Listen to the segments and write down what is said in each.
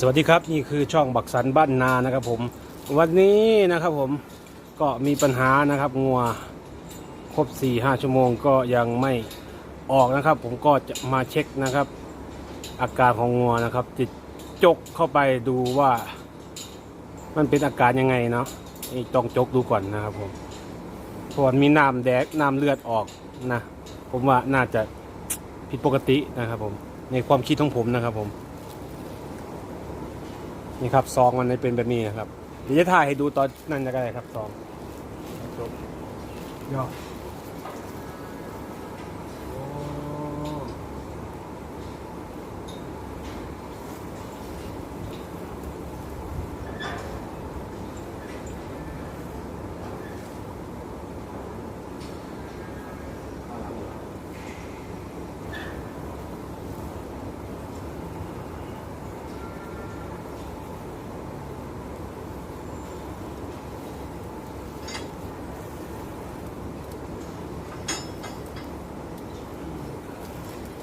สวัสดีครับนี่คือช่องบักสันบ้านนานะครับผมวันนี้นะครับผมก็มีปัญหานะครับงัวครบ4ี่ห้าชั่วโมงก็ยังไม่ออกนะครับ ผมก็จะมาเช็คนะครับ อาการของงัวนะครับจะจกเข้าไปดูว่า มันเป็นอาการยังไงเนาะนี่ต้องจกดูก่อนนะครับผมเพราะว่ามีน้ำแดกน้ำเลือดออกนะผมว่าน่าจะผิดปกตินะครับผมในความคิดของผมนะครับผม นี่ครับซองมันเป็นแบบนี้นะครับ เดี๋ยวจะถ่ายให้ดูตอนนั้นจะได้ครับซองจบยอดอ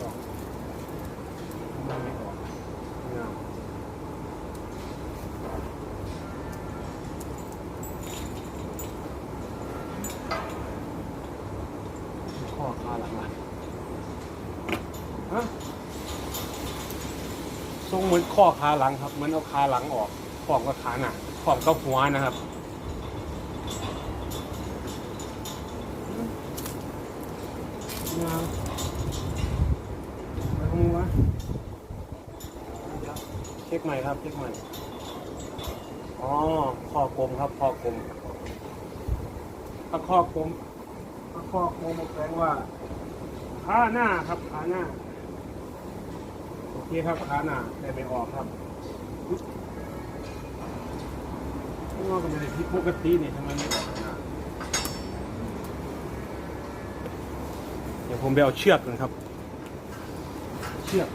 ้มันไม่ออกงามข้อขาหลังมันฮะท รงเหมือนข้อขาหลังครับเหมันเอาขาหลังออกขอบกับขาหน้าขอบกับหัวนะครับงามไปขโมยวะเช็คใหม่ครับเช็คใหม่อ๋อข้อกลมครับข้อกลมถ้าข้อกลมถ้าข้อกลมแปลว่าขาหน้าครับขาหน้าโอ เคครับขาหน้าแต่ไม่ออกครับข้าก็ไม่ได้ผิดปกตินี่ทำไมไม่ออกนะเดี๋ยวผมไปเอาเชือกนะครับ เชือก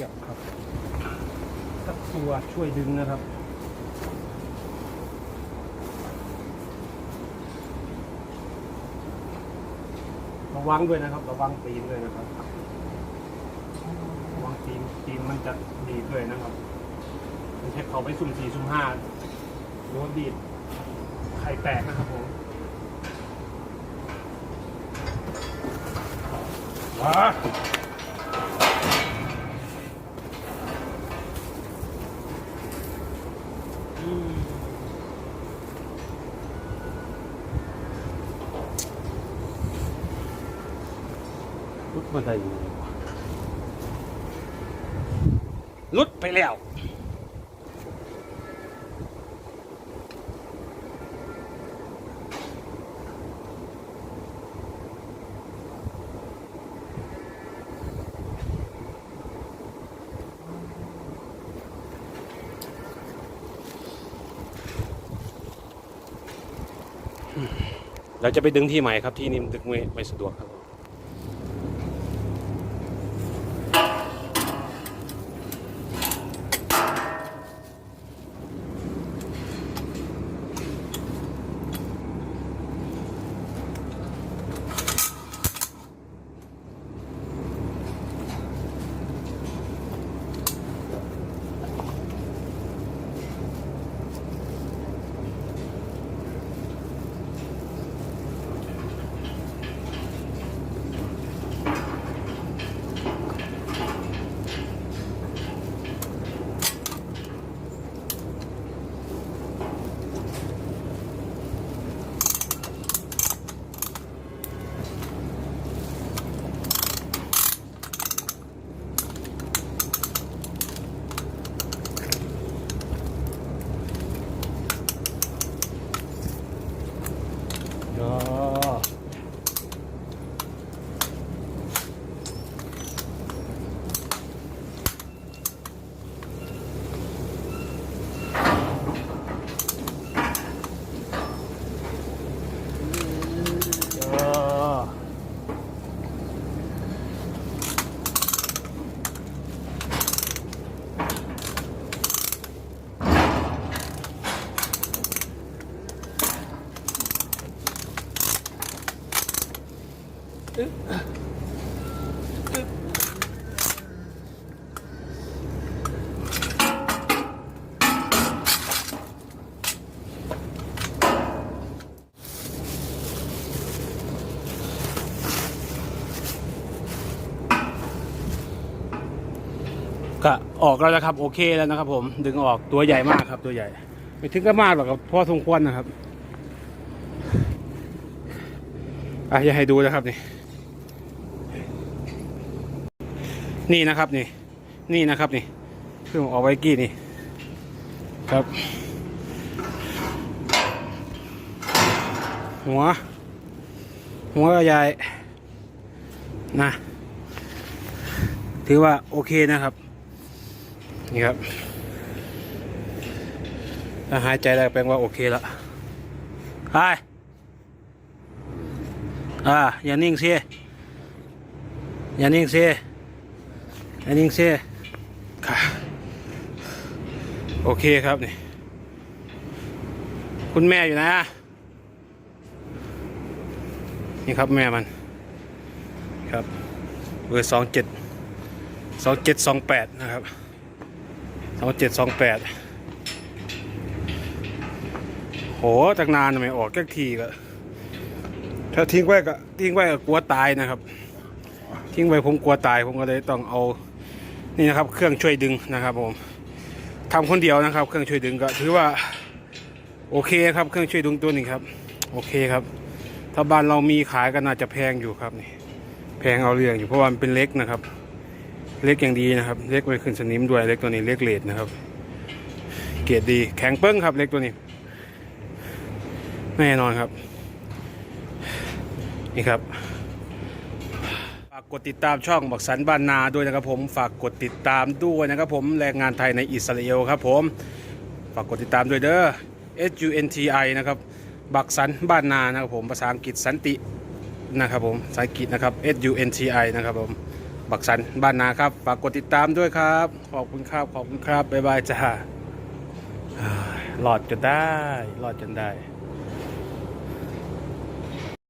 เชือกครับสักตัวช่วยดึงนะครับระวังด้วยนะครับระวังตีนด้วยนะครับระวังตีนตีนมันจะดีดด้วยนะครับไม่ใช่เขาไปสุ่มสี่สุ่มห้าโดนดีดไข่แตกนะครับผมว้า ลดมาได้ยังลุดไปแล้วเราจะไปดึงที่ใหม่ครับที่นี่มันดึงไม่ไม่สะดวกครับ ก็ออกแล้วนะครับโอเคแล้วนะครับ ผมดึงออกตัวใหญ่มากครับ ตัวใหญ่ ไม่ถึงก็มากหรอกครับพ่อสมควรนะครับอะอยากให้ดูนะครับนี่ นี่นะครับนี่ นี่นะครับนี่เพิ่งออกไว้กี้นี่ครับ หัว หัวใหญ่นะ ถือว่าโอเคนะครับ นี่ครับถ้าหายใจได้แปลว่าโอเคละไปอ่า อย่านิ่งสิอย่านิ่งสิอย่านิ่งสิค่ะโอเคครับนี่คุณแม่อยู่นะ นี่ครับแม่มันครับเบอร์สองเจ็ดสองเจ็ดสองแปดนะครับสองเจ็ดสองแปดโหจากนานทำไมออกแค่ทีก็ถ้าทิ้งไว้ก็ทิ้งไว้ก็กลัวตายนะครับ ทิ้งไว้ผมกลัวตายผมก็เลยต้องเอา นี่นะครับเครื่องช่วยดึงนะครับผมทำคนเดียวนะครับ เครื่องช่วยดึงก็ถือว่าโอเคครับเครื่องช่วยดึงตัวนี้ครับ โอเคครับ ถ้าบ้านเรามีขายก็น่าจะแพงอยู่ครับนี่แพงเอาเรื่องอยู่เพราะว่ามันเป็นเล็กนะครับ เล็กอย่างดีนะครับ เล็กไว้ขึ้นสนิมด้วยเล็กตัวนี้เล็กเลดนะครับ เกรดดีแข็งเปิ้งครับ เล็กตัวนี้แน่นอนครับ นี่ครับากกดติดตามช่องบักสันบ้านนาด้วยนะครับผมฝากกดติดตามด้วยนะครับผมแรงงานไทยในอิสราเอลครับผมฝากกดติดตามด้วยเด้อ S U N T I นะครับบักสันบ้านนานะครับผมภาษาอังกฤษสันตินะครับผมภาษาอังกฤษนะครับ S U N T I นะครับผมบักสันบ้านนาครับฝากกดติดตามด้วยครับ ขอบคุณครับขอบคุณครับบ๊ายบายจ้าอ่ารอดจนได้รอดจนได้